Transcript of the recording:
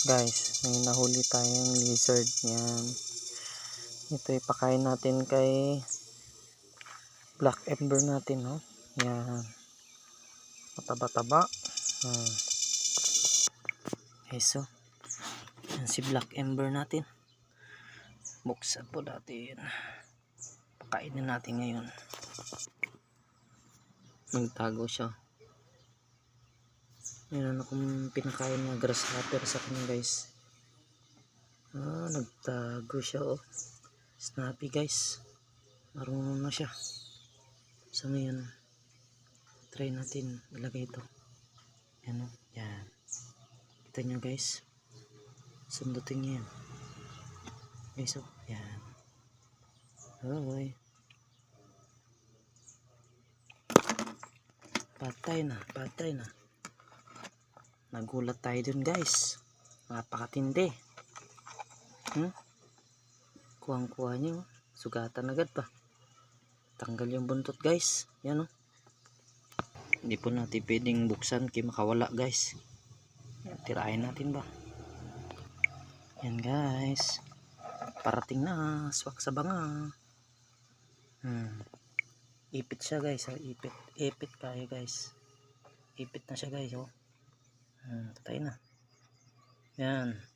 Guys, may nahuli tayong lizard. Yan. Ito ipakain natin kay black ember natin, no? Yan. Mataba-taba. Hmm. Okay, so. Yan si black ember natin. Buksan po natin. Pakainin natin ngayon. Nagtago siya. Meron akong pinakain na grasshopper sa kanya guys. Ah, nagtago siya oh. Snappy guys. Marunong na siya. So ngayon, try natin ilagay ito. Yan oh. Yan. Kita nyo guys. Sundutin nyo yan. Guys oh. Yan. Hoy. Patay na. Patay na. Nagulat tayo dun guys. Napakatindi. Hmm? Kuhang-kuha nyo. Sugatan agad pa. Tanggal yung buntot guys. Yan o. Hindi po natin pwedeng buksan kaya makawala guys. Tirahin natin ba. Yan guys. Parating na. Swak sa banga. Hmm. Ipit siya guys. Ipit. Ipit kayo guys. Ipit na siya guys. Oh. Hmm, patay na. Yan.